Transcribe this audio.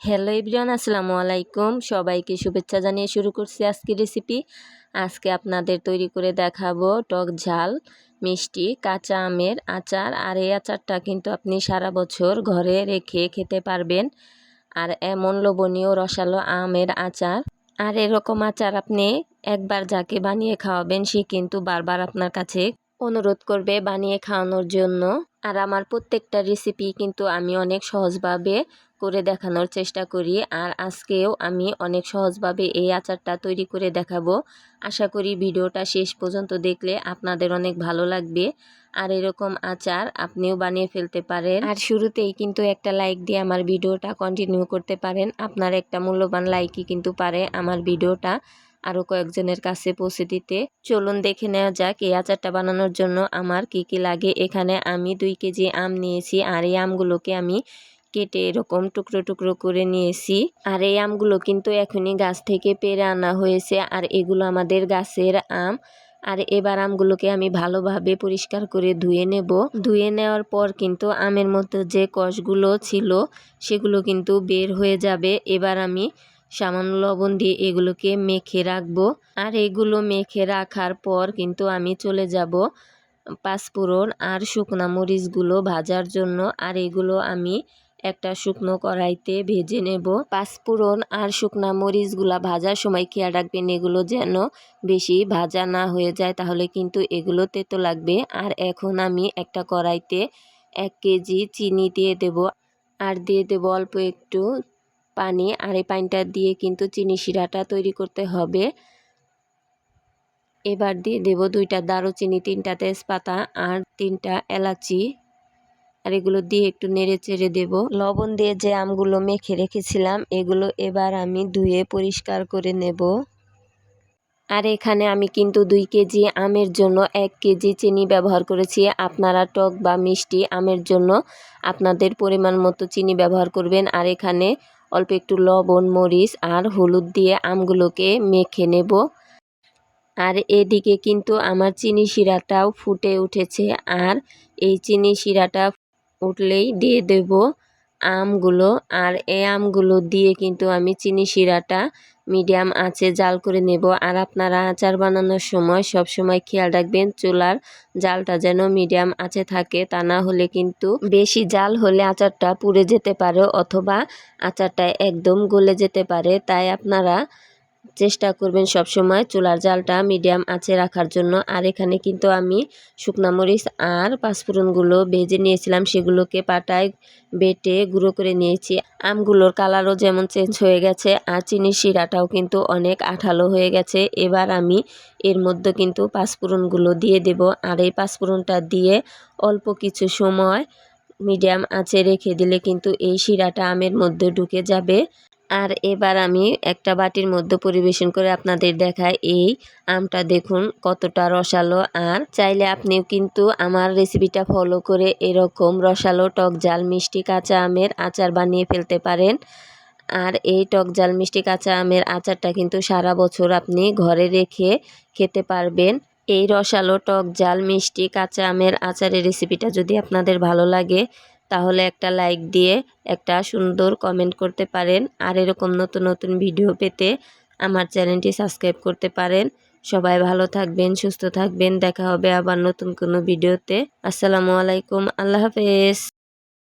Hello everyone আসসালামু আলাইকুম। সবাইকে শুভেচ্ছা জানিয়ে শুরু করছি আজকে রেসিপি আজকে আপনাদের তৈরি করে দেখাবো টক ঝাল, মিষ্টি, কাঁচা আমের আচার। আর এই আচারটা কিন্তু আপনি সারা বছর ঘরে রেখে খেতে পারবেন। আর এমন লোভনীয় রসালো আমের আচার। আর এরকম আচার আপনি একবার যাকে বানিয়ে খাওয়াবেন, সে কিন্তু বারবার আপনার কাছে অনুরোধ করবে বানিয়ে খাওয়ানোর জন্য। আর আমার প্রত্যেকটা রেসিপি কিন্তু আমি অনেক সহজভাবে করে দেখানোর চেষ্টা করি। আর আজকেও আমি অনেক সহজভাবে এই আচারটা তৈরি করে দেখাবো। আশা করি ভিডিওটা শেষ পর্যন্ত দেখলে আপনাদের অনেক ভালো লাগবে। আর এরকম আচার আপনিও বানিয়ে ফেলতে পারেন। আর শুরুতেই কিন্তু একটা লাইক দিয়ে আমার ভিডিওটা কন্টিনিউ করতে পারেন। আপনার একটা মূল্যবান লাইকই কিন্তু পারে আমার ভিডিওটা। আরও কয়েকজনের কাছে পৌঁছে দিতে। চলুন দেখে নেওয়া যাক এই আচারটা বানানোর জন্য আমার কি কি লাগে। এখানে আমি দুই কেজি আম নিয়েছি আর এই আমগুলোকে আমি কেটে এরকম টুকরো টুকরো করে নিয়েছি। আর এই আমগুলো কিন্তু এখনই গাছ থেকে পেরে আনা হয়েছে আর এগুলো আমাদের গাছের আম। আর এবার আমগুলোকে আমি ভালোভাবে পরিষ্কার করে ধুয়ে নেব। ধুয়ে নেওয়ার পর কিন্তু আমের মধ্যে যে কষগুলো ছিল সেগুলো কিন্তু বের হয়ে যাবে। এবার আমি সামান্য লবণ দিয়ে এগুলোকে মেখে রাখব। আর এগুলো মেখে রাখার পর কিন্তু আমি চলে যাব পাঁচফোড়ন আর শুকনা মরিচগুলো ভাজার জন্য। আর এগুলো আমি একটা শুকনো কড়াইতে ভেজে নেব। পাঁচফোড়ন আর শুকনা মরিচগুলা ভাজার সময় খেয়াল রাখবেন, এগুলো যেন বেশি ভাজা না হয়ে যায়, তাহলে কিন্তু এগুলো তেতো লাগবে। আর এখন আমি একটা কড়াইতে এক কেজি চিনি দিয়ে দেব। আর দিয়ে দেব অল্প একটু পানি আর এই পানিটা দিয়ে কিন্তু চিনি শিরাটা তৈরি করতে হবে। এবার দিয়ে দেব দুইটা দারুচিনি, তিনটা তেজপাতা আর তিনটা এলাচি। আর এগুলো দিয়ে একটু নেড়ে চেড়ে দেব। লবণ দিয়ে যে আমগুলো মেখে রেখেছিলাম, এগুলো এবার আমি ধুয়ে পরিষ্কার করে নেব। আর এখানে আমি কিন্তু দুই কেজি আমের জন্য এক কেজি চিনি ব্যবহার করেছি। আপনারা টক বা মিষ্টি আমের জন্য আপনাদের পরিমাণ মতো চিনি ব্যবহার করবেন। আর এখানে অল্প একটু লবণ, মরিচ আর হলুদ দিয়ে আমগুলোকে মেখে নেব। আর এদিকে কিন্তু আমার চিনি শিরাটাও ফুটে উঠেছে। আর এই চিনি শিরাটা উঠলেই দিয়ে দেব। আমগুলো, আর এই আমগুলো দিয়ে কিন্তু আমি চিনি শিরাটা মিডিয়াম আছে জাল করে নেব। আর আপনারা আচার বানানোর সময় সব সময় খেয়াল রাখবেন, চুলার জালটা যেন মিডিয়াম আছে থাকে। তা না হলে কিন্তু বেশি জাল হলে আচারটা পুড়ে যেতে পারে, অথবা আচারটা একদম গলে যেতে পারে। তাই আপনারা চেষ্টা করবেন সব সময় চুলার জালটা মিডিয়াম আঁচে রাখার জন্য। আর এখানে কিন্তু আমি শুকনা মরিচ আর পাঁচফোড়নগুলো ভেজে নিয়েছিলাম। সেগুলোকে পাটায় বেটে গুঁড়ো করে নিয়েছি। আমগুলোর কালারও যেমন চেঞ্জ হয়ে গেছে আর চিনির শিরাটাও কিন্তু অনেক আঠালো হয়ে গেছে। এবার আমি এর মধ্যে কিন্তু পাঁচফোড়নগুলো দিয়ে দেব। আর এই পাঁচফোড়নটা দিয়ে অল্প কিছু সময় মিডিয়াম আঁচে রেখে দিলে কিন্তু এই শিরাটা আমের মধ্যে ঢুকে যাবে। আর এবার আমি একটা বাটির মধ্যে পরিবেশন করে আপনাদের দেখাই এই আমটা দেখুন কতটা রসালো। আর চাইলে আপনিও কিন্তু আমার রেসিপিটা ফলো করে এরকম রসালো টক জাল মিষ্টি কাঁচা আমের আচার বানিয়ে ফেলতে পারেন। আর এই টক জাল মিষ্টি কাঁচা আমের আচারটা কিন্তু সারা বছর আপনি ঘরে রেখে খেতে পারবেন। এই রসালো টক জাল মিষ্টি কাঁচা আমের আচারের রেসিপিটা যদি আপনাদের ভালো লাগে তাহলে একটা লাইক দিয়ে একটা সুন্দর কমেন্ট করতে পারেন। আর এরকম নতুন নতুন ভিডিও পেতে আমার চ্যানেলটি সাবস্ক্রাইব করতে পারেন। সবাই ভালো থাকবেন, সুস্থ থাকবেন। দেখা হবে আবার নতুন কোনো ভিডিওতে আসসালামু আলাইকুম, আল্লাহ হাফেজ।